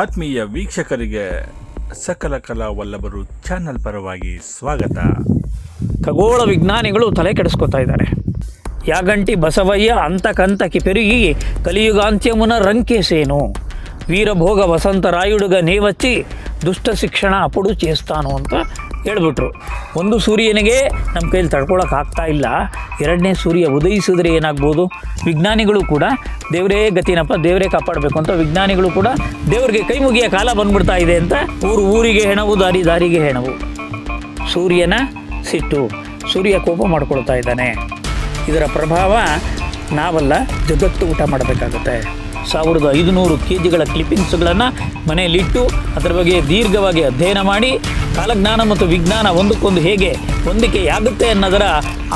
ಆತ್ಮೀಯ ವೀಕ್ಷಕರಿಗೆ ಸಕಲ ಕಲಾ ವಲ್ಲಭರು ಚಾನಲ್ ಪರವಾಗಿ ಸ್ವಾಗತ. ಖಗೋಳ ವಿಜ್ಞಾನಿಗಳು ತಲೆ ಕೆಡಿಸ್ಕೊತಾ ಇದ್ದಾರೆ. ಯಾಗಂಟಿ ಬಸವಯ್ಯ ಅಂತಕಂತಕಿ ಪೆರುಗಿ ಕಲಿಯುಗಾಂತ್ಯಮುನ ರಂಕೇಸೇನು? ವೀರಭೋಗ ವಸಂತರಾಯುಡುಗ ನೇವಚ್ಚಿ ದುಷ್ಟ ಶಿಕ್ಷಣ ಅಪುಡು ಚೇಸ್ತಾನು ಅಂತ ಹೇಳ್ಬಿಟ್ರು. ಒಂದು ಸೂರ್ಯನಿಗೆ ನಮ್ಮ ಕೈಯಲ್ಲಿ ತಡ್ಕೊಳಕ್ಕೆ ಆಗ್ತಾ ಇಲ್ಲ. ಎರಡನೇ ಸೂರ್ಯ ಉದಯಿಸಿದ್ರೆ ಏನಾಗ್ಬೋದು? ವಿಜ್ಞಾನಿಗಳು ಕೂಡ ದೇವರೇ ಗತಿನಪ್ಪ, ದೇವರೇ ಕಾಪಾಡಬೇಕು ಅಂತ ವಿಜ್ಞಾನಿಗಳು ಕೂಡ ದೇವರಿಗೆ ಕೈ ಮುಗಿಯ ಕಾಲ ಬಂದ್ಬಿಡ್ತಾ ಇದೆ ಅಂತ ಊರು ಊರಿಗೆ ಹೆಣವು, ದಾರಿ ದಾರಿಗೆ ಹೆಣವು. ಸೂರ್ಯನ ಸಿಟ್ಟು, ಸೂರ್ಯ ಕೋಪ ಮಾಡ್ಕೊಳ್ತಾ ಇದ್ದಾನೆ. ಇದರ ಪ್ರಭಾವ ನಾವಲ್ಲ, ಜಗತ್ತು ಊಟ ಮಾಡಬೇಕಾಗುತ್ತೆ. ಸಾವಿರದ ಐದುನೂರು ಕೆ ಜಿಗಳ ಕ್ಲಿಪ್ಪಿಂಗ್ಸ್ಗಳನ್ನು ಮನೆಯಲ್ಲಿಟ್ಟು ಅದರ ಬಗ್ಗೆ ದೀರ್ಘವಾಗಿ ಅಧ್ಯಯನ ಮಾಡಿ ಕಾಲಜ್ಞಾನ ಮತ್ತು ವಿಜ್ಞಾನ ಒಂದಕ್ಕೊಂದು ಹೇಗೆ ಹೊಂದಿಕೆಯಾಗುತ್ತೆ ಅನ್ನೋದರ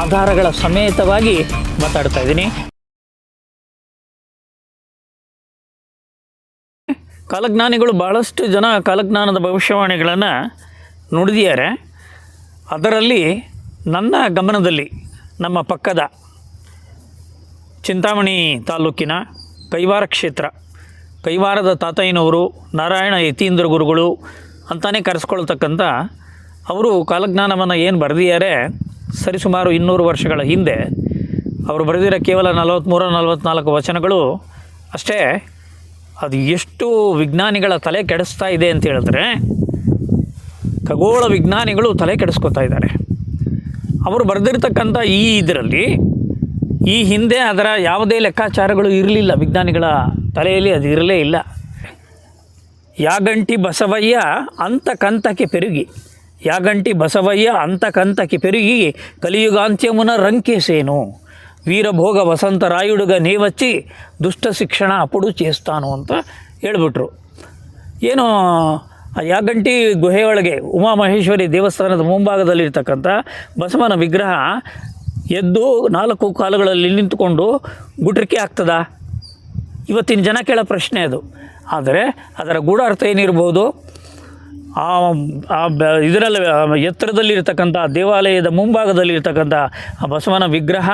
ಆಧಾರಗಳ ಸಮೇತವಾಗಿ ಮಾತಾಡ್ತಾ ಇದ್ದೀನಿ. ಕಾಲಜ್ಞಾನಿಗಳು ಭಾಳಷ್ಟು ಜನ ಕಾಲಜ್ಞಾನದ ಭವಿಷ್ಯವಾಣಿಗಳನ್ನು ನುಡಿದಿದ್ದಾರೆ. ಅದರಲ್ಲಿ ನನ್ನ ಗಮನದಲ್ಲಿ ನಮ್ಮ ಪಕ್ಕದ ಚಿಂತಾಮಣಿ ತಾಲೂಕಿನ ಕೈವಾರ ಕ್ಷೇತ್ರ. ಕೈವಾರದ ತಾತಯ್ಯನವರು, ನಾರಾಯಣ ಯತೀಂದ್ರ ಗುರುಗಳು ಅಂತಾನೆ ಕರೆಸ್ಕೊಳ್ತಕ್ಕಂಥ ಅವರು ಕಾಲಜ್ಞಾನವನ್ನು ಏನು ಬರೆದಿದ್ದಾರೆ ಸರಿಸುಮಾರು ಇನ್ನೂರು ವರ್ಷಗಳ ಹಿಂದೆ ಅವರು ಬರೆದಿರೋ ಕೇವಲ ನಲವತ್ತ್ಮೂರು ನಲವತ್ತ್ನಾಲ್ಕು ವಚನಗಳು ಅಷ್ಟೇ. ಅದು ಎಷ್ಟು ವಿಜ್ಞಾನಿಗಳ ತಲೆ ಕೆಡಿಸ್ತಾ ಇದೆ ಅಂತ ಹೇಳಿದ್ರೆ, ಖಗೋಳ ವಿಜ್ಞಾನಿಗಳು ತಲೆ ಕೆಡಿಸ್ಕೊತಾ ಇದ್ದಾರೆ. ಅವರು ಬರೆದಿರ್ತಕ್ಕಂಥ ಈ ಇದರಲ್ಲಿ ಈ ಹಿಂದೆ ಅದರ ಯಾವುದೇ ಲೆಕ್ಕಾಚಾರಗಳು ಇರಲಿಲ್ಲ. ವಿಜ್ಞಾನಿಗಳ ತಲೆಯಲ್ಲಿ ಅದು ಇರಲೇ ಇಲ್ಲ. ಯಾಗಂಟಿ ಬಸವಯ್ಯ ಅಂತಕಂತಕ್ಕೆ ಪೆರುಗಿ, ಯಾಗಂಟಿ ಬಸವಯ್ಯ ಅಂತಕಂತಕ್ಕೆ ಪೆರುಗಿ ಕಲಿಯುಗಾಂತ್ಯಮುನ ರಂಕೇಸೇನು, ವೀರಭೋಗ ವಸಂತರಾಯುಡುಗ ನೇವಚ್ಚಿ ದುಷ್ಟ ಶಿಕ್ಷಣ ಅಪುಡು ಚೇಸ್ತಾನು ಅಂತ ಹೇಳ್ಬಿಟ್ರು. ಏನು ಆ ಯಾಗಂಟಿ ಗುಹೆಯೊಳಗೆ ಉಮಾಮಹೇಶ್ವರಿ ದೇವಸ್ಥಾನದ ಮುಂಭಾಗದಲ್ಲಿರ್ತಕ್ಕಂಥ ಬಸವನ ವಿಗ್ರಹ ಎದ್ದು ನಾಲ್ಕು ಕಾಲುಗಳಲ್ಲಿ ನಿಂತುಕೊಂಡು ಗುಟ್ರಿಕೆ ಆಗ್ತದ? ಇವತ್ತಿನ ಜನ ಕೇಳೋ ಪ್ರಶ್ನೆ ಅದು. ಆದರೆ ಅದರ ಗೂಢಾರ್ಥ ಏನಿರ್ಬೋದು? ಆ ಇದರಲ್ಲಿ ಎತ್ತರದಲ್ಲಿರ್ತಕ್ಕಂಥ ದೇವಾಲಯದ ಮುಂಭಾಗದಲ್ಲಿರ್ತಕ್ಕಂಥ ಬಸವನ ವಿಗ್ರಹ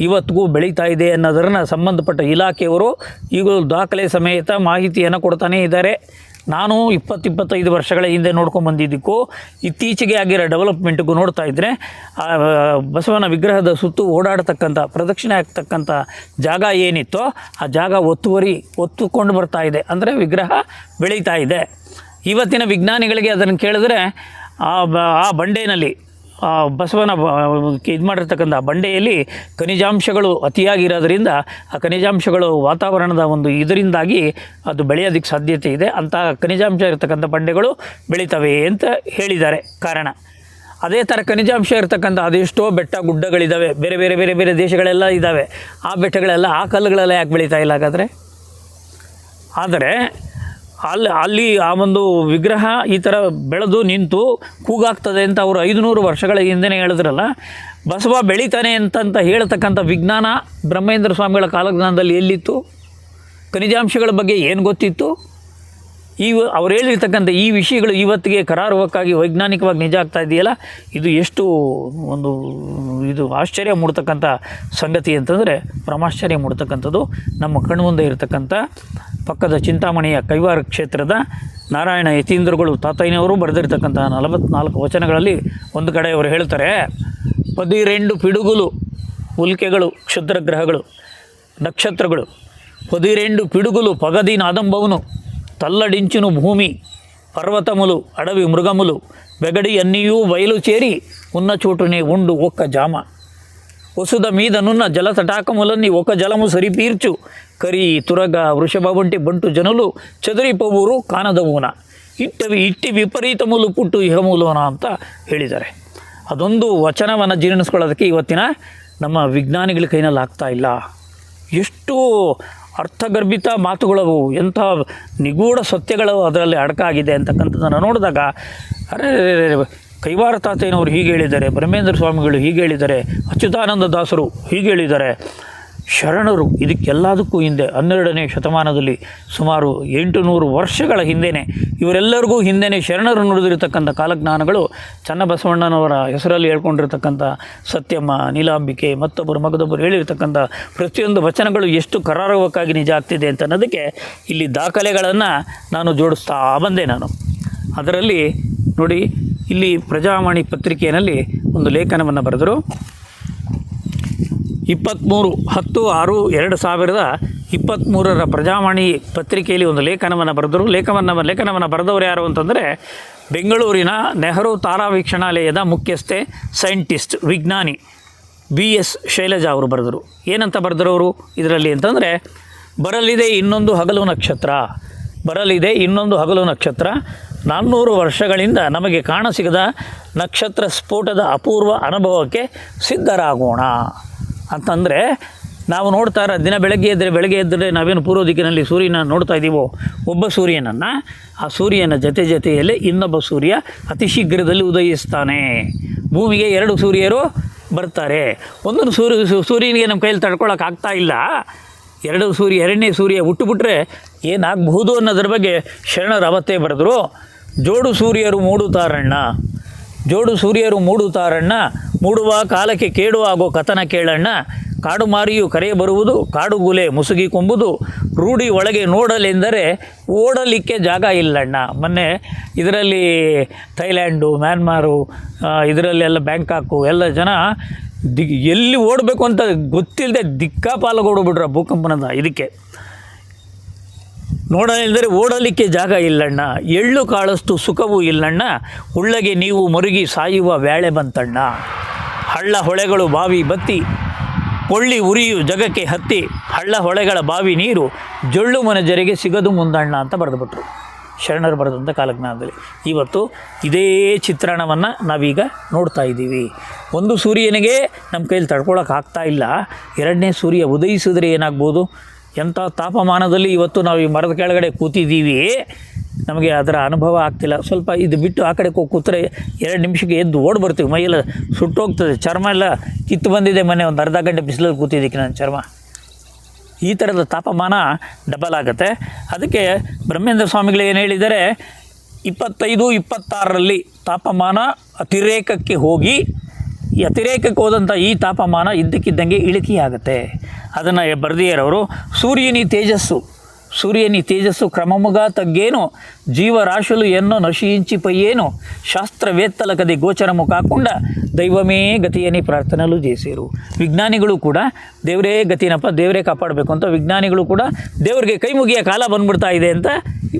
ಇವತ್ತಿಗೂ ಬೆಳೀತಾ ಇದೆ ಅನ್ನೋದನ್ನು ಸಂಬಂಧಪಟ್ಟ ಇಲಾಖೆಯವರು ಈಗಲೂ ದಾಖಲೆ ಸಮೇತ ಮಾಹಿತಿಯನ್ನು ಕೊಡ್ತಾನೇ ಇದ್ದಾರೆ. ನಾನು ಇಪ್ಪತ್ತು ಇಪ್ಪತ್ತೈದು ವರ್ಷಗಳ ಹಿಂದೆ ನೋಡ್ಕೊಂಡು ಬಂದಿದ್ದಕ್ಕೂ ಇತ್ತೀಚೆಗೆ ಆಗಿರೋ ಡೆವಲಪ್ಮೆಂಟ್ಗೂ ನೋಡ್ತಾ ಇದ್ದರೆ ಬಸವನ ವಿಗ್ರಹದ ಸುತ್ತು ಓಡಾಡ್ತಕ್ಕಂಥ, ಪ್ರದಕ್ಷಿಣೆ ಆಗ್ತಕ್ಕಂಥ ಜಾಗ ಏನಿತ್ತೋ ಆ ಜಾಗ ಒತ್ತುವರಿ, ಒತ್ತುಕೊಂಡು ಬರ್ತಾ ಇದೆ. ಅಂದರೆ ವಿಗ್ರಹ ಬೆಳೀತಾ ಇದೆ. ಇವತ್ತಿನ ವಿಜ್ಞಾನಿಗಳಿಗೆ ಅದನ್ನು ಕೇಳಿದ್ರೆ, ಆ ಬ, ಆ ಬಂಡೆಯಲ್ಲಿ ಆ ಬಸವನ ಇದು ಮಾಡಿರ್ತಕ್ಕಂಥ ಬಂಡೆಯಲ್ಲಿ ಖನಿಜಾಂಶಗಳು ಅತಿಯಾಗಿರೋದ್ರಿಂದ ಆ ಖನಿಜಾಂಶಗಳು ವಾತಾವರಣದ ಒಂದು ಇದರಿಂದಾಗಿ ಅದು ಬೆಳೆಯೋದಕ್ಕೆ ಸಾಧ್ಯತೆ ಇದೆ. ಅಂತ ಖನಿಜಾಂಶ ಇರತಕ್ಕಂಥ ಬಂಡೆಗಳು ಬೆಳೀತವೆ ಅಂತ ಹೇಳಿದ್ದಾರೆ. ಕಾರಣ, ಅದೇ ಥರ ಖನಿಜಾಂಶ ಇರತಕ್ಕಂಥ ಅದೆಷ್ಟೋ ಬೆಟ್ಟ ಗುಡ್ಡಗಳಿದ್ದಾವೆ ಬೇರೆ ಬೇರೆ ಬೇರೆ ಬೇರೆ ದೇಶಗಳೆಲ್ಲ ಇದ್ದಾವೆ ಆ ಬೆಟ್ಟಗಳೆಲ್ಲ, ಆ ಕಲ್ಲುಗಳೆಲ್ಲ ಯಾಕೆ ಬೆಳೀತಾ ಇಲ್ಲ ಹಾಗಾದರೆ? ಆದರೆ ಅಲ್ಲಿ ಅಲ್ಲಿ ಆ ಒಂದು ವಿಗ್ರಹ ಈ ಥರ ಬೆಳೆದು ನಿಂತು ಕೂಗಾಗ್ತದೆ ಅಂತ ಅವರು ಐದುನೂರು ವರ್ಷಗಳ ಹಿಂದೆನೇ ಹೇಳಿದ್ರಲ್ಲ, ಬಸವ ಬೆಳೀತಾನೆ ಅಂತಂತ ಹೇಳ್ತಕ್ಕಂಥ ವಿಜ್ಞಾನ ಬ್ರಹ್ಮೇಂದ್ರ ಸ್ವಾಮಿಗಳ ಕಾಲಜ್ಞಾನದಲ್ಲಿ ಎಲ್ಲಿತ್ತು? ಖನಿಜಾಂಶಗಳ ಬಗ್ಗೆ ಏನು ಗೊತ್ತಿತ್ತು? ಈ ಅವ್ರು ಹೇಳಿರ್ತಕ್ಕಂಥ ಈ ವಿಷಯಗಳು ಇವತ್ತಿಗೆ ಕರಾರುವಕ್ಕಾಗಿ ವೈಜ್ಞಾನಿಕವಾಗಿ ನಿಜ ಆಗ್ತಾ ಇದೆಯಲ್ಲ, ಇದು ಎಷ್ಟು ಒಂದು ಇದು ಆಶ್ಚರ್ಯ ಮೂಡ್ತಕ್ಕಂಥ ಸಂಗತಿ ಅಂತಂದರೆ ಪರಮಾಶ್ಚರ್ಯ ಮೂಡ್ತಕ್ಕಂಥದ್ದು ನಮ್ಮ ಕಣ್ಮುಂದೆ ಇರತಕ್ಕಂಥ ಪಕ್ಕದ ಚಿಂತಾಮಣಿಯ ಕೈವಾರ ಕ್ಷೇತ್ರದ ನಾರಾಯಣ ಯತೀಂದ್ರಗಳು ತಾತಯ್ಯನವರು ಬರೆದಿರ್ತಕ್ಕಂಥ ನಲವತ್ನಾಲ್ಕು ವಚನಗಳಲ್ಲಿ ಒಂದು ಕಡೆ ಅವರು ಹೇಳ್ತಾರೆ, ಪದಿರೆಂಡು ಪಿಡುಗುಲು, ಉಲ್ಕೆಗಳು ಕ್ಷುದ್ರ ಗ್ರಹಗಳು ನಕ್ಷತ್ರಗಳು, ಪದಿರೆಂಡು ಪಿಡುಗುಲು ಪಗದಿ ನಾದಂಬವನು తల్లడించును ಭೂಮಿ, ಪರ್ವತಮುಲು, ಅಡವಿ ಮೃಗಮುಲು వెగడి ಬಯಲು బయలుచేరి ఉన్న చోటునే ಉಂಡು ಒಕ್ಕ ಜಾಮ. వసుద మీదనున్న ಜಲಮು ಸರಿ ಪೀರ್ಚು. ಕರಿ ತುರಗ కరి తురగ ಬಂಟು ಜನಲು బంటు జనులు చెదిరిపోవురు ಕಾಣದವುನ ಇಟ್ಟವಿ ಇಟ್ಟಿ ವಿಪರೀತములు ಪುಟ್ಟು ಇಹಮೂಲೋನ ಅಂತ ಹೇಳಿದ್ದಾರೆ ಅದೊಂದು ವಚನವನ್ನು ಜೀರ್ಣಿಸ್ಕೊಳ್ಳೋದಕ್ಕೆ ಇವತ್ತಿನ ನಮ್ಮ ವಿಜ್ಞಾನಿಗಳ ಕೈನಲ್ಲಿ ಆಗ್ತಾ ಇಲ್ಲ. ಎಷ್ಟು ಅರ್ಥಗರ್ಭಿತ ಮಾತುಗಳವು ಎಂಥ ನಿಗೂಢ ಸತ್ಯಗಳು ಅದರಲ್ಲಿ ಅಡಕಾಗಿದೆ ಅಂತಕ್ಕಂಥದ್ದನ್ನು ನೋಡಿದಾಗ ಅರೆ ಕೈವಾರ ತಾತಯ್ಯನವರು ಹೀಗೆ ಹೇಳಿದ್ದಾರೆ ಬ್ರಹ್ಮೇಂದ್ರ ಸ್ವಾಮಿಗಳು ಹೀಗೆ ಹೇಳಿದ್ದಾರೆ, ಅಚ್ಯುತಾನಂದ ದಾಸರು ಹೀಗೆ ಹೇಳಿದ್ದಾರೆ. ಶರಣರು ಇದಕ್ಕೆಲ್ಲದಕ್ಕೂ ಹಿಂದೆ ಹನ್ನೆರಡನೇ ಶತಮಾನದಲ್ಲಿ ಸುಮಾರು ಎಂಟು ನೂರು ವರ್ಷಗಳ ಹಿಂದೆಯೇ ಇವರೆಲ್ಲರಿಗೂ ಹಿಂದೆಯೇ ಶರಣರು ನುಡಿದಿರತಕ್ಕಂಥ ಕಾಲಜ್ಞಾನಗಳು ಚನ್ನಬಸವಣ್ಣನವರ ಹೆಸರಲ್ಲಿ ಹೇಳ್ಕೊಂಡಿರ್ತಕ್ಕಂಥ ಸತ್ಯಮ್ಮ, ನೀಲಾಂಬಿಕೆ, ಮತ್ತೊಬ್ಬರು ಮಗದೊಬ್ಬರು ಹೇಳಿರ್ತಕ್ಕಂಥ ಪ್ರತಿಯೊಂದು ವಚನಗಳು ಎಷ್ಟು ಕರಾರವಕ್ಕಾಗಿ ನಿಜ ಆಗ್ತಿದೆ ಅಂತ ಅನ್ನೋದಕ್ಕೆ ಇಲ್ಲಿ ದಾಖಲೆಗಳನ್ನು ನಾನು ಜೋಡಿಸ್ತಾ ಬಂದೆ ನಾನು. ಅದರಲ್ಲಿ ನೋಡಿ ಇಲ್ಲಿ ಪ್ರಜಾವಾಣಿ ಪತ್ರಿಕೆಯಲ್ಲಿ ಒಂದು ಲೇಖನವನ್ನು ಬರೆದರು. ಇಪ್ಪತ್ತ್ಮೂರು ಹತ್ತು ಆರು ಎರಡು ಸಾವಿರದ ಇಪ್ಪತ್ತ್ಮೂರರ ಪ್ರಜಾವಾಣಿ ಪತ್ರಿಕೆಯಲ್ಲಿ ಒಂದು ಲೇಖನವನ್ನು ಬರೆದರು. ಲೇಖನವನ್ನು ಲೇಖನವನ್ನು ಬರೆದವರು ಯಾರು ಅಂತಂದರೆ ಬೆಂಗಳೂರಿನ ನೆಹರು ತಾರಾ ವೀಕ್ಷಣಾಲಯದ ಮುಖ್ಯಸ್ಥೆ, ಸೈಂಟಿಸ್ಟ್, ವಿಜ್ಞಾನಿ ಬಿ ಎಸ್ ಶೈಲಜಾ ಅವರು ಬರೆದರು. ಏನಂತ ಬರೆದರು ಅವರು? ಇದರಲ್ಲಿ ಅಂತಂದರೆ, ಬರಲಿದೆ ಇನ್ನೊಂದು ಹಗಲು ನಕ್ಷತ್ರ, ಬರಲಿದೆ ಇನ್ನೊಂದು ಹಗಲು ನಕ್ಷತ್ರ ನಾನ್ನೂರು ವರ್ಷಗಳಿಂದ ನಮಗೆ ಕಾಣಸಿಗದ ನಕ್ಷತ್ರ ಸ್ಫೋಟದ ಅಪೂರ್ವ ಅನುಭವಕ್ಕೆ ಸಿದ್ಧರಾಗೋಣ. ಅಂತಂದರೆ ನಾವು ನೋಡ್ತಾ ಇರೋ ದಿನ ಬೆಳಗ್ಗೆ ಎದ್ದರೆ ಬೆಳಗ್ಗೆ ಎದ್ದರೆ ನಾವೇನು ಪೂರ್ವ ದಿಕ್ಕಿನಲ್ಲಿ ಸೂರ್ಯನ ನೋಡ್ತಾ ಇದ್ದೀವೋ, ಒಬ್ಬ ಸೂರ್ಯನನ್ನು, ಆ ಸೂರ್ಯನ ಜೊತೆ ಜೊತೆಯಲ್ಲೇ ಇನ್ನೊಬ್ಬ ಸೂರ್ಯ ಅತಿ ಶೀಘ್ರದಲ್ಲಿ ಉದಯಿಸ್ತಾನೆ. ಭೂಮಿಗೆ ಎರಡು ಸೂರ್ಯರು ಬರ್ತಾರೆ. ಒಂದೊಂದು ಸೂರ್ಯ, ಸೂರ್ಯನಿಗೆ ನಮ್ಮ ಕೈಯಲ್ಲಿ ತಡ್ಕೊಳ್ಳೋಕ್ಕಾಗ್ತಾ ಇಲ್ಲ. ಎರಡು ಸೂರ್ಯ, ಎರಡನೇ ಸೂರ್ಯ ಹುಟ್ಟುಬಿಟ್ರೆ ಏನಾಗಬಹುದು ಅನ್ನೋದ್ರ ಬಗ್ಗೆ ಶರಣರು ಅವತ್ತೇ ಬರೆದರು. ಜೋಡು ಸೂರ್ಯರು ಮೂಡುತ್ತಾರಣ್ಣ. ಜೋಡು ಸೂರ್ಯರು ಮೂಡುತ್ತಾರಣ್ಣ. ಮೂಡುವ ಕಾಲಕ್ಕೆ ಕೇಡು ಆಗೋ ಕಥನ ಕೇಳಣ್ಣ. ಕಾಡು ಮಾರಿಯು ಕರೆ ಬರುವುದು ಕಾಡುಗುಲೆ ಮುಸುಗಿ ಕೊಂಬುದು. ರೂಢಿ ಒಳಗೆ ನೋಡಲೆಂದರೆ ಓಡಲಿಕ್ಕೆ ಜಾಗ ಇಲ್ಲಣ್ಣ. ಮೊನ್ನೆ ಇದರಲ್ಲಿ ಥೈಲ್ಯಾಂಡು, ಮ್ಯಾನ್ಮಾರು ಇದರಲ್ಲಿ ಇದರಲ್ಲೆಲ್ಲ ಬ್ಯಾಂಕಾಕು, ಎಲ್ಲ ಜನ ದಿಗ್, ಎಲ್ಲಿ ಓಡಬೇಕು ಅಂತ ಗೊತ್ತಿಲ್ಲದೆ ದಿಕ್ಕಾಪಾಲಗೋಡ್ಬಿಟ್ರ ಭೂಕಂಪನದ ಇದಕ್ಕೆ. ನೋಡಲೆಂದರೆ ಓಡಲಿಕ್ಕೆ ಜಾಗ ಇಲ್ಲಣ್ಣ. ಎಳ್ಳು ಕಾಳಷ್ಟು ಸುಖವೂ ಇಲ್ಲಣ್ಣ. ಉಳ್ಳಗೆ ನೀವು ಮರುಗಿ ಸಾಯುವ ವ್ಯಾಳೆ ಬಂತಣ್ಣ. ಹಳ್ಳ ಹೊಳೆಗಳು ಬಾವಿ ಬತ್ತಿ, ಕೊಳ್ಳಿ ಉರಿಯು ಜಗಕ್ಕೆ ಹತ್ತಿ, ಹಳ್ಳ ಹೊಳೆಗಳ ಬಾವಿ ನೀರು ಜೊಳ್ಳು ಮನಜರಿಗೆ ಸಿಗದು ಮುಂದಣ್ಣ ಅಂತ ಬರೆದುಬಿಟ್ರು. ಶರಣರು ಬರೆದಂಥ ಕಾಲಜ್ಞಾನದಲ್ಲಿ. ಇವತ್ತು ಇದೇ ಚಿತ್ರಣವನ್ನು ನಾವೀಗ ನೋಡ್ತಾ ಇದ್ದೀವಿ. ಒಂದು ಸೂರ್ಯನಿಗೆ ನಮ್ಮ ಕೈಯಲ್ಲಿ ತಡ್ಕೊಳಕ್ಕೆ ಆಗ್ತಾ ಇಲ್ಲ. ಎರಡನೇ ಸೂರ್ಯ ಉದಯಿಸಿದ್ರೆ ಏನಾಗ್ಬೋದು? ಎಂಥ ತಾಪಮಾನದಲ್ಲಿ ಇವತ್ತು ನಾವು ಈ ಮರದ ಕೆಳಗಡೆ ಕೂತಿದ್ದೀವಿ, ನಮಗೆ ಅದರ ಅನುಭವ ಆಗ್ತಿಲ್ಲ. ಸ್ವಲ್ಪ ಇದು ಬಿಟ್ಟು ಆ ಕಡೆ ಕೂತ್ರೆ ಎರಡು ನಿಮಿಷಕ್ಕೆ ಎದ್ದು ಓಡಿ ಬರ್ತೀವಿ. ಮೈಯೆಲ್ಲ ಸುಟ್ಟೋಗ್ತದೆ. ಚರ್ಮ ಎಲ್ಲ ಕಿತ್ತು ಬಂದಿದೆ ಮೊನ್ನೆ ಒಂದು ಅರ್ಧ ಗಂಟೆ ಬಿಸಿಲಲ್ಲಿ ಕೂತಿದ್ದಕ್ಕೆ ನನ್ನ ಚರ್ಮ. ಈ ಥರದ ತಾಪಮಾನ ಡಬಲ್ ಆಗುತ್ತೆ. ಅದಕ್ಕೆ ಬ್ರಹ್ಮೇಂದ್ರ ಸ್ವಾಮಿಗಳು ಏನು ಹೇಳಿದರೆ ಇಪ್ಪತ್ತೈದು, ಇಪ್ಪತ್ತಾರರಲ್ಲಿ ತಾಪಮಾನ ಅತಿರೇಕಕ್ಕೆ ಹೋಗಿ ವ್ಯತಿರೇಕಕ್ಕೆ ಹೋದಂಥ ಈ ತಾಪಮಾನ ಇದ್ದಕ್ಕಿದ್ದಂಗೆ ಇಳಿಕೆಯಾಗುತ್ತೆ. ಅದನ್ನು ಬರ್ದಿಯರವರು, ಸೂರ್ಯನಿ ತೇಜಸ್ಸು ಸೂರ್ಯನಿ ತೇಜಸ್ಸು ಕ್ರಮಮುಗ ತಗ್ಗೇನು, ಜೀವರಾಶುಲು ಎನ್ನೋ ಪೈಯೇನು ಶಾಸ್ತ್ರವೇತ್ತಲ ಕದಿ ಗೋಚರ ಮುಖ ಹಾಕೊಂಡ ದೈವಮೇ ಗತಿಯನ್ನೇ ಪ್ರಾರ್ಥನೆಲು ಜಯಿಸಿರು. ವಿಜ್ಞಾನಿಗಳು ಕೂಡ ದೇವರೇ ಗತಿನಪ್ಪ, ದೇವರೇ ಕಾಪಾಡಬೇಕು ಅಂತ ವಿಜ್ಞಾನಿಗಳು ಕೂಡ ದೇವರಿಗೆ ಕೈ ಮುಗಿಯ ಕಾಲ ಬಂದ್ಬಿಡ್ತಾ ಇದೆ ಅಂತ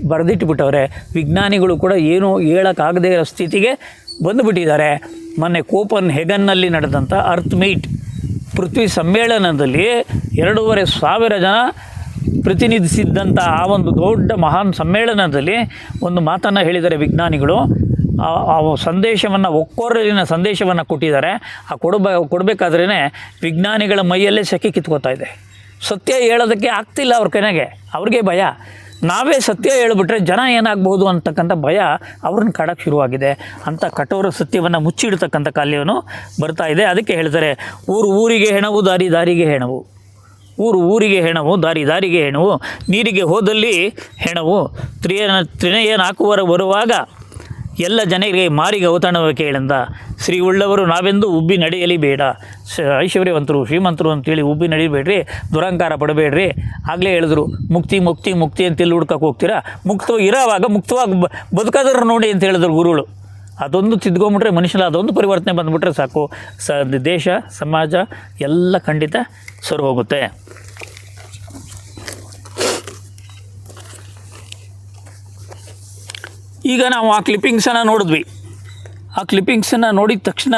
ಬರೆದಿಟ್ಬಿಟ್ಟವ್ರೆ. ವಿಜ್ಞಾನಿಗಳು ಕೂಡ ಏನೂ ಹೇಳೋಕ್ಕಾಗದೇ ಇರೋ ಸ್ಥಿತಿಗೆ ಬಂದುಬಿಟ್ಟಿದ್ದಾರೆ. ಮೊನ್ನೆ ಕೋಪನ್ ಹೆಗನ್ನಲ್ಲಿ ನಡೆದಂಥ ಅರ್ತ್ ಮೀಟ್ ಪೃಥ್ವಿ ಸಮ್ಮೇಳನದಲ್ಲಿ ಎರಡೂವರೆ ಸಾವಿರ ಜನ ಪ್ರತಿನಿಧಿಸಿದ್ದಂಥ ಆ ಒಂದು ದೊಡ್ಡ ಮಹಾನ್ ಸಮ್ಮೇಳನದಲ್ಲಿ ಒಂದು ಮಾತನ್ನು ಹೇಳಿದ್ದಾರೆ ವಿಜ್ಞಾನಿಗಳು. ಆ- ಆ ಸಂದೇಶವನ್ನು ಒಕ್ಕೊರಲಿನ ಸಂದೇಶವನ್ನು ಕೊಟ್ಟಿದ್ದಾರೆ. ಆ ಕೊಡಬ ಕೊಡಬೇಕಾದ್ರೇ ವಿಜ್ಞಾನಿಗಳ ಮೈಯಲ್ಲೇ ಸೆಕೆ ಕಿತ್ಕೋತಾ ಇದೆ. ಸತ್ಯ ಹೇಳೋದಕ್ಕೆ ಆಗ್ತಿಲ್ಲ ಅವ್ರ ಕೈನಾಗೆ. ಅವ್ರಿಗೆ ಭಯ. ನಾವೇ ಸತ್ಯ ಹೇಳ್ಬಿಟ್ರೆ ಜನ ಏನಾಗ್ಬೋದು ಅಂತಕ್ಕಂಥ ಭಯ ಅವ್ರನ್ನ ಕಾಡಕ್ಕೆ ಶುರುವಾಗಿದೆ. ಅಂಥ ಕಠೋರ ಸತ್ಯವನ್ನು ಮುಚ್ಚಿಡ್ತಕ್ಕಂಥ ಕಾಲ್ಯವನ್ನು ಬರ್ತಾ ಇದೆ. ಅದಕ್ಕೆ ಹೇಳ್ತಾರೆ, ಊರು ಊರಿಗೆ ಹೆಣವು, ದಾರಿ ದಾರಿಗೆ ಹೆಣವು. ಊರು ಊರಿಗೆ ಹೆಣವು, ದಾರಿ ದಾರಿಗೆ ಹೆಣವು. ನೀರಿಗೆ ಹೋದಲ್ಲಿ ಹೆಣವು. ತ್ರಿಯ ತ್ರಿನಯನ ಹಾಕುವರ ಬರುವಾಗ ಎಲ್ಲ ಜನರಿಗೆ ಮಾರಿಗೆ ಔತಣವ ಕೇಳಿಂದ, ಶ್ರೀ ಉಳ್ಳವರು ನಾವೆಂದು ಉಬ್ಬಿ ನಡೆಯಲಿ ಬೇಡ ಐಶ್ವರ್ಯವಂತರು ಶ್ರೀಮಂತರು ಅಂತೇಳಿ ಉಬ್ಬಿ ನಡಿಬೇಡ್ರಿ ದುರಂಕಾರ ಪಡಬೇಡ್ರಿ. ಆಗಲೇ ಹೇಳಿದ್ರು, ಮುಕ್ತಿ ಮುಕ್ತಿ ಮುಕ್ತಿ ಅಂತ ಇಲ್ಲಿ ಹುಡ್ಕಕ್ಕೆ ಹೋಗ್ತೀರಾ? ಮುಕ್ತವಾಗಿ ಇರೋವಾಗ ಮುಕ್ತವಾಗಿ ಬದುಕೋದ್ರ ನೋಡಿ ಅಂತ ಹೇಳಿದ್ರು ಗುರುಗಳು. ಅದೊಂದು ತಿದ್ಕೊಂಬಿಟ್ರೆ ಮನುಷ್ಯನ, ಅದೊಂದು ಪರಿವರ್ತನೆ ಬಂದುಬಿಟ್ರೆ ಸಾಕು. ಸ, ದೇಶ, ಸಮಾಜ ಎಲ್ಲ ಖಂಡಿತ ಸರಿ ಹೋಗುತ್ತೆ ಈಗ ನಾವು ಆ ಕ್ಲಿಪ್ಪಿಂಗ್ಸನ್ನು ನೋಡಿದ್ವಿ. ಆ ಕ್ಲಿಪ್ಪಿಂಗ್ಸನ್ನು ನೋಡಿದ ತಕ್ಷಣ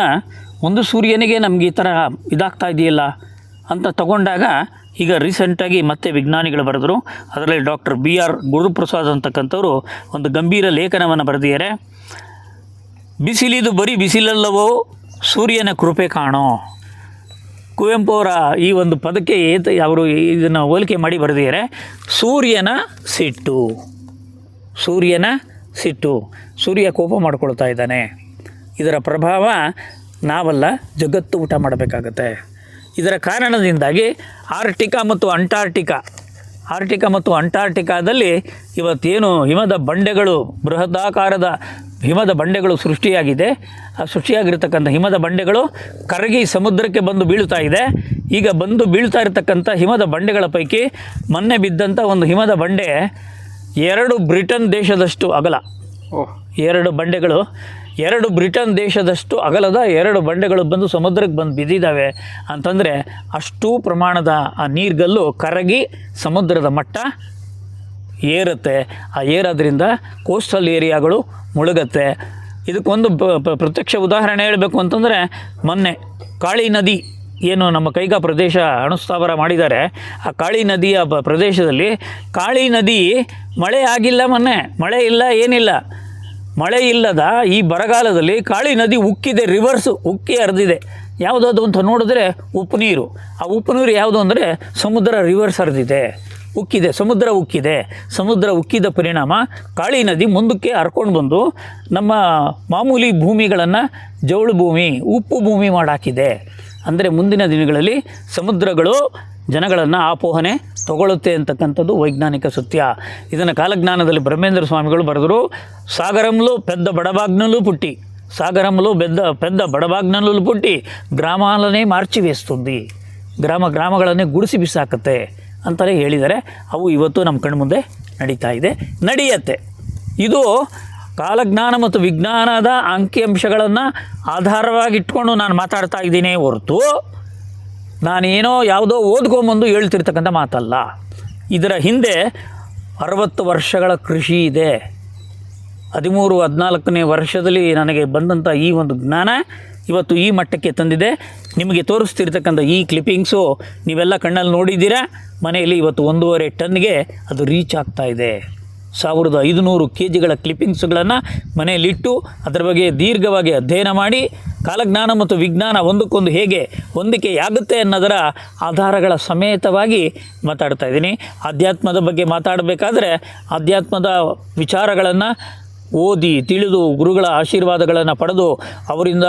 ಒಂದು ಸೂರ್ಯನಿಗೆ ನಮಗೆ ಈ ಥರ ಇದಾಗ್ತಾ ಇದೆಯಲ್ಲ ಅಂತ ತಗೊಂಡಾಗ ಈಗ ರೀಸೆಂಟಾಗಿ ಮತ್ತೆ ವಿಜ್ಞಾನಿಗಳು ಬರೆದರು. ಅದರಲ್ಲಿ ಡಾಕ್ಟರ್ ಬಿ ಆರ್ ಗುರುಪ್ರಸಾದ್ ಅಂತಕ್ಕಂಥವ್ರು ಒಂದು ಗಂಭೀರ ಲೇಖನವನ್ನು ಬರೆದಿದ್ದಾರೆ. ಬಿಸಿಲಿದು ಬರೀ ಬಿಸಿಲಲ್ಲವೋ ಸೂರ್ಯನ ಕೃಪೆ ಕಾಣೋ. ಕುವೆಂಪು ಅವರ ಈ ಒಂದು ಪದಕ್ಕೆ ಅವರು ಇದನ್ನು ಹೋಲಿಕೆ ಮಾಡಿ ಬರೆದಿದ್ದಾರೆ. ಸೂರ್ಯನ ಸಿಟ್ಟು. ಸೂರ್ಯನ ಸಿಟ್ಟು ಸೂರ್ಯ ಕೋಪ ಮಾಡಿಕೊಳ್ತಾ ಇದ್ದಾನೆ. ಇದರ ಪ್ರಭಾವ ನಾವಲ್ಲ, ಜಗತ್ತು ಊಟ ಮಾಡಬೇಕಾಗತ್ತೆ. ಇದರ ಕಾರಣದಿಂದಾಗಿ ಆರ್ಟಿಕಾ ಮತ್ತು ಅಂಟಾರ್ಟಿಕಾ, ಆರ್ಟಿಕಾ ಮತ್ತು ಅಂಟಾರ್ಟಿಕಾದಲ್ಲಿ ಇವತ್ತೇನು ಹಿಮದ ಬಂಡೆಗಳು, ಬೃಹದಾಕಾರದ ಹಿಮದ ಬಂಡೆಗಳು ಸೃಷ್ಟಿಯಾಗಿದೆ. ಆ ಸೃಷ್ಟಿಯಾಗಿರ್ತಕ್ಕಂಥ ಹಿಮದ ಬಂಡೆಗಳು ಕರಗಿ ಸಮುದ್ರಕ್ಕೆ ಬಂದು ಬೀಳ್ತಾ ಇದೆ. ಈಗ ಬಂದು ಬೀಳ್ತಾ ಇರತಕ್ಕಂಥ ಹಿಮದ ಬಂಡೆಗಳ ಪೈಕಿ ಮೊನ್ನೆ ಬಿದ್ದಂಥ ಒಂದು ಹಿಮದ ಬಂಡೆ ಎರಡು ಬ್ರಿಟನ್ ದೇಶದಷ್ಟು ಅಗಲ. ಎರಡು ಬಂಡೆಗಳು. ಎರಡು ಬ್ರಿಟನ್ ದೇಶದಷ್ಟು ಅಗಲದ ಎರಡು ಬಂಡೆಗಳು ಬಂದು ಸಮುದ್ರಕ್ಕೆ ಬಂದು ಬಿದ್ದಿದ್ದಾವೆ. ಅಂತಂದರೆ ಅಷ್ಟು ಪ್ರಮಾಣದ ಆ ನೀರ್ಗಲ್ಲು ಕರಗಿ ಸಮುದ್ರದ ಮಟ್ಟ ಏರುತ್ತೆ. ಆ ಏರೋದ್ರಿಂದ ಕೋಸ್ಟಲ್ ಏರಿಯಾಗಳು ಮುಳುಗತ್ತೆ. ಇದಕ್ಕೊಂದು ಪ್ರತ್ಯಕ್ಷ ಉದಾಹರಣೆ ಹೇಳಬೇಕು ಅಂತಂದರೆ ಮೊನ್ನೆ ಕಾಳಿ ನದಿ ಏನು ನಮ್ಮ ಕೈಗಾ ಪ್ರದೇಶ ಅಣುಸ್ಥಾಪನ ಮಾಡಿದ್ದಾರೆ. ಆ ಕಾಳಿ ನದಿಯ ಪ್ರದೇಶದಲ್ಲಿ ಕಾಳಿ ನದಿ ಮಳೆ ಆಗಿಲ್ಲ ಮೊನ್ನೆ. ಮಳೆ ಇಲ್ಲ, ಏನಿಲ್ಲ. ಮಳೆ ಇಲ್ಲದ ಈ ಬರಗಾಲದಲ್ಲಿ ಕಾಳಿ ನದಿ ಉಕ್ಕಿದೆ ರಿವರ್ಸ್ ಉಕ್ಕಿ ಹರಿದಿದೆ. ಯಾವುದಾದ್ರು ಅಂತ ನೋಡಿದ್ರೆ ಉಪ್ಪು ನೀರು. ಆ ಉಪ್ಪು ನೀರು ಯಾವುದು ಅಂದರೆ ಸಮುದ್ರ ರಿವರ್ಸ್ ಹರಿದಿದೆ. ಉಕ್ಕಿದೆ, ಸಮುದ್ರ ಉಕ್ಕಿದೆ. ಸಮುದ್ರ ಉಕ್ಕಿದ ಪರಿಣಾಮ ಕಾಳಿ ನದಿ ಮುಂದಕ್ಕೆ ಹರ್ಕೊಂಡು ಬಂದು ನಮ್ಮ ಮಾಮೂಲಿ ಭೂಮಿಗಳನ್ನು ಜೌಳು ಭೂಮಿ, ಉಪ್ಪು ಭೂಮಿ ಮಾಡಾಕಿದೆ. ಅಂದರೆ ಮುಂದಿನ ದಿನಗಳಲ್ಲಿ ಸಮುದ್ರಗಳು ಜನಗಳನ್ನು ಆಪೋಹನೆ ತಗೊಳ್ಳುತ್ತೆ ಅಂತಕ್ಕಂಥದ್ದು ವೈಜ್ಞಾನಿಕ ಸತ್ಯ. ಇದನ್ನು ಕಾಲಜ್ಞಾನದಲ್ಲಿ ಬ್ರಹ್ಮೇಂದ್ರ ಸ್ವಾಮಿಗಳು ಬರೆದರು ಸಾಗರಂಲು ಪೆದ್ದ ಬಡಬಾಗ್ನಲ್ಲೂ ಪುಟ್ಟಿ సాగరంలో ಪೆದ್ದ పెద్ద ಪುಟ್ಟಿ, ಗ್ರಾಮಾಲನೇ ಮಾರ್ಚಿ మార్చివేస్తుంది ಗ್ರಾಮ ಗ್ರಾಮಗಳನ್ನೇ ಗುಡಿಸಿ ಬಿಸಾಕತ್ತೆ ಅಂತಲೇ ಹೇಳಿದ್ದಾರೆ ಅವು ಇವತ್ತು ನಮ್ಮ ಕಣ್ಮುಂದೆ ನಡೀತಾ ಇದೆ, ನಡೆಯತ್ತೆ. ಇದು ಕಾಲಜ್ಞಾನ ಮತ್ತು ವಿಜ್ಞಾನದ ಅಂಕಿಅಂಶಗಳನ್ನು ಆಧಾರವಾಗಿಟ್ಕೊಂಡು ನಾನು ಮಾತಾಡ್ತಾ ಇದ್ದೀನಿ ಹೊರತು ನಾನೇನೋ ಯಾವುದೋ ಓದ್ಕೊಂಬಂದು ಹೇಳ್ತಿರ್ತಕ್ಕಂಥ ಮಾತಲ್ಲ. ಇದರ ಹಿಂದೆ ಅರವತ್ತು ವರ್ಷಗಳ ಕೃಷಿ ಇದೆ. ಹದಿಮೂರು, ಹದಿನಾಲ್ಕನೇ ವರ್ಷದಲ್ಲಿ ನನಗೆ ಬಂದಂಥ ಈ ಒಂದು ಜ್ಞಾನ ಇವತ್ತು ಈ ಮಟ್ಟಕ್ಕೆ ತಂದಿದೆ. ನಿಮಗೆ ತೋರಿಸ್ತಿರ್ತಕ್ಕಂಥ ಈ ಕ್ಲಿಪ್ಪಿಂಗ್ಸು ನೀವೆಲ್ಲ ಕಣ್ಣಲ್ಲಿ ನೋಡಿದ್ದೀರಾ? ಮನೆಯಲ್ಲಿ ಇವತ್ತು ಒಂದೂವರೆ ಟನ್ಗೆ ಅದು ರೀಚ್ ಆಗ್ತಾ ಇದೆ. ಸಾವಿರದ ಐದುನೂರು ಕೆ ಜಿಗಳ ಕ್ಲಿಪ್ಪಿಂಗ್ಸ್ಗಳನ್ನು ಮನೆಯಲ್ಲಿಟ್ಟು ಅದರ ಬಗ್ಗೆ ದೀರ್ಘವಾಗಿ ಅಧ್ಯಯನ ಮಾಡಿ ಕಾಲಜ್ಞಾನ ಮತ್ತು ವಿಜ್ಞಾನ ಒಂದಕ್ಕೊಂದು ಹೇಗೆ ಹೊಂದಿಕೆಯಾಗುತ್ತೆ ಅನ್ನೋದರ ಆಧಾರಗಳ ಸಮೇತವಾಗಿ ಮಾತಾಡ್ತಾ ಇದ್ದೀನಿ. ಆಧ್ಯಾತ್ಮದ ಬಗ್ಗೆ ಮಾತಾಡಬೇಕಾದ್ರೆ ಆಧ್ಯಾತ್ಮದ ವಿಚಾರಗಳನ್ನು ಓದಿ, ತಿಳಿದು, ಗುರುಗಳ ಆಶೀರ್ವಾದಗಳನ್ನು ಪಡೆದು ಅವರಿಂದ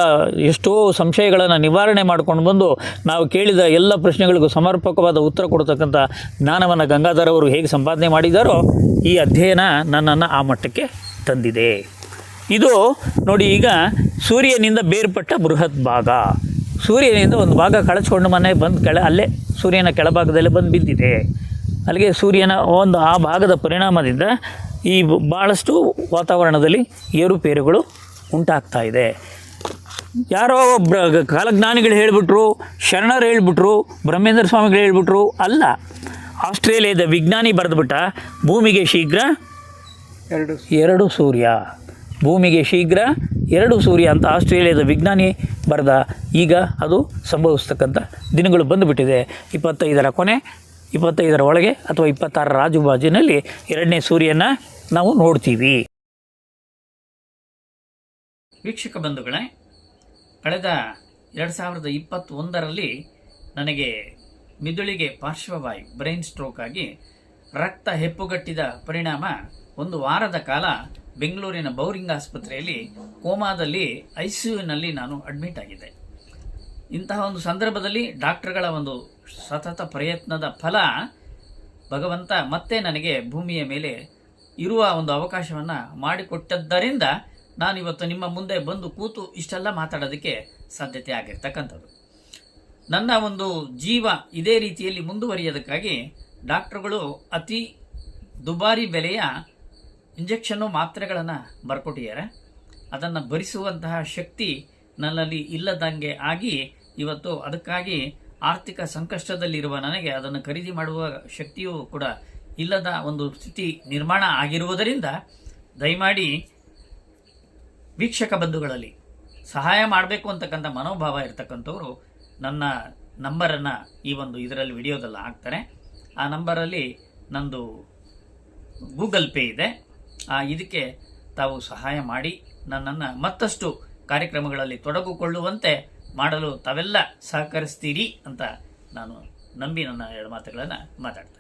ಎಷ್ಟೋ ಸಂಶಯಗಳನ್ನು ನಿವಾರಣೆ ಮಾಡಿಕೊಂಡು ಬಂದು ನಾವು ಕೇಳಿದ ಎಲ್ಲ ಪ್ರಶ್ನೆಗಳಿಗೂ ಸಮರ್ಪಕವಾದ ಉತ್ತರ ಕೊಡ್ತಕ್ಕಂಥ ಜ್ಞಾನವನ್ನು ಗಂಗಾಧರ್ ಅವರು ಹೇಗೆ ಸಂಪಾದನೆ ಮಾಡಿದ್ದಾರೋ ಈ ಅಧ್ಯಯನ ನನ್ನನ್ನು ಆ ಮಟ್ಟಕ್ಕೆ ತಂದಿದೆ. ಇದು ನೋಡಿ ಈಗ ಸೂರ್ಯನಿಂದ ಬೇರ್ಪಟ್ಟ ಬೃಹತ್ ಭಾಗ. ಸೂರ್ಯನಿಂದ ಒಂದು ಭಾಗ ಕಳಚ್ಕೊಂಡು ಮನೆ ಬಂದು ಕೆಳ, ಅಲ್ಲೇ ಸೂರ್ಯನ ಕೆಳಭಾಗದಲ್ಲೇ ಬಂದು ಬಿದ್ದಿದೆ. ಅಲ್ಲಿಗೆ ಸೂರ್ಯನ ಒಂದು ಆ ಭಾಗದ ಪರಿಣಾಮದಿಂದ ಈ ಭಾಳಷ್ಟು ವಾತಾವರಣದಲ್ಲಿ ಏರುಪೇರುಗಳು ಉಂಟಾಗ್ತಾ ಇದೆ. ಯಾರೋ ಒಬ್ಬ ಕಾಲಜ್ಞಾನಿಗಳು ಹೇಳಿಬಿಟ್ರು ಶರಣರು ಹೇಳಿಬಿಟ್ರು ಬ್ರಹ್ಮೇಂದ್ರ ಸ್ವಾಮಿಗಳು ಹೇಳಿಬಿಟ್ರು ಅಲ್ಲ. ಆಸ್ಟ್ರೇಲಿಯಾದ ವಿಜ್ಞಾನಿ ಬರೆದುಬಿಟ್ಟ ಭೂಮಿಗೆ ಶೀಘ್ರ ಎರಡು ಎರಡು ಸೂರ್ಯ. ಭೂಮಿಗೆ ಶೀಘ್ರ ಎರಡು ಸೂರ್ಯ ಅಂತ ಆಸ್ಟ್ರೇಲಿಯಾದ ವಿಜ್ಞಾನಿ ಬರೆದ ಈಗ ಅದು ಸಂಭವಿಸ್ತಕ್ಕಂಥ ದಿನಗಳು ಬಂದುಬಿಟ್ಟಿದೆ. ಇಪ್ಪತ್ತೈದರ ಕೊನೆ ಇಪ್ಪತ್ತೈದರ ಒಳಗೆ ಅಥವಾ ಇಪ್ಪತ್ತಾರರ ರಾಜುಬಾಜಿನಲ್ಲಿ ಎರಡನೇ ಸೂರ್ಯನ ನಾವು ನೋಡ್ತೀವಿ. ವೀಕ್ಷಕ ಬಂಧುಗಳೇ, ಕಳೆದ ಎರಡು ಸಾವಿರದ ಇಪ್ಪತ್ತೊಂದರಲ್ಲಿ ನನಗೆ ಮಿದುಳಿಗೆ ಪಾರ್ಶ್ವವಾಯು, ಬ್ರೈನ್ ಸ್ಟ್ರೋಕ್ ಆಗಿ ರಕ್ತ ಹೆಪ್ಪುಗಟ್ಟಿದ ಪರಿಣಾಮ ಒಂದು ವಾರದ ಕಾಲ ಬೆಂಗಳೂರಿನ ಬೌರಿಂಗ್ ಆಸ್ಪತ್ರೆಯಲ್ಲಿ ಕೋಮಾದಲ್ಲಿ ಐ ನಲ್ಲಿ ನಾನು ಅಡ್ಮಿಟ್ ಆಗಿದ್ದೆ. ಇಂತಹ ಒಂದು ಸಂದರ್ಭದಲ್ಲಿ ಡಾಕ್ಟರ್ಗಳ ಒಂದು ಸತತ ಪ್ರಯತ್ನದ ಫಲ ಭಗವಂತ ಮತ್ತೆ ನನಗೆ ಭೂಮಿಯ ಮೇಲೆ ಇರುವ ಒಂದು ಅವಕಾಶವನ್ನು ಮಾಡಿಕೊಟ್ಟದ್ದರಿಂದ ನಾನಿವತ್ತು ನಿಮ್ಮ ಮುಂದೆ ಬಂದು ಕೂತು ಇಷ್ಟೆಲ್ಲ ಮಾತಾಡೋದಕ್ಕೆ ಸಾಧ್ಯತೆ ಆಗಿರ್ತಕ್ಕಂಥದ್ದು. ನನ್ನ ಒಂದು ಜೀವ ಇದೇ ರೀತಿಯಲ್ಲಿ ಮುಂದುವರಿಯೋದಕ್ಕಾಗಿ ಡಾಕ್ಟ್ರುಗಳು ಅತಿ ದುಬಾರಿ ಬೆಲೆಯ ಇಂಜೆಕ್ಷನ್ನು ಮಾತ್ರೆಗಳನ್ನು ಬರ್ಕೊಟ್ಟಿದ್ದಾರೆ. ಅದನ್ನು ಭರಿಸುವಂತಹ ಶಕ್ತಿ ನನ್ನಲ್ಲಿ ಇಲ್ಲದಂಗೆ ಆಗಿ ಇವತ್ತು ಅದಕ್ಕಾಗಿ ಆರ್ಥಿಕ ಸಂಕಷ್ಟದಲ್ಲಿರುವ ನನಗೆ ಅದನ್ನು ಖರೀದಿ ಮಾಡುವ ಶಕ್ತಿಯೂ ಕೂಡ ಇಲ್ಲದ ಒಂದು ಸ್ಥಿತಿ ನಿರ್ಮಾಣ ಆಗಿರುವುದರಿಂದ ದಯಮಾಡಿ ವೀಕ್ಷಕ ಬಂಧುಗಳಲ್ಲಿ ಸಹಾಯ ಮಾಡಬೇಕು ಅಂತಕ್ಕಂಥ ಮನೋಭಾವ ಇರತಕ್ಕಂಥವರು ನನ್ನ ನಂಬರನ್ನು ಈ ಒಂದು ಇದರಲ್ಲಿ ವಿಡಿಯೋದಲ್ಲಿ ಹಾಕ್ತಾರೆ. ಆ ನಂಬರಲ್ಲಿ ನಂದು ಗೂಗಲ್ ಪೇ ಇದೆ. ಆ ಇದಕ್ಕೆ ತಾವು ಸಹಾಯ ಮಾಡಿ ನನ್ನನ್ನು ಮತ್ತಷ್ಟು ಕಾರ್ಯಕ್ರಮಗಳಲ್ಲಿ ತೊಡಗಿಕೊಳ್ಳುವಂತೆ ಮಾಡಲು ತಾವೆಲ್ಲ ಸಹಕರಿಸ್ತೀರಿ ಅಂತ ನಾನು ನಂಬಿ ನನ್ನ ಎರಡು ಮಾತುಗಳನ್ನು ಮಾತಾಡ್ತೇನೆ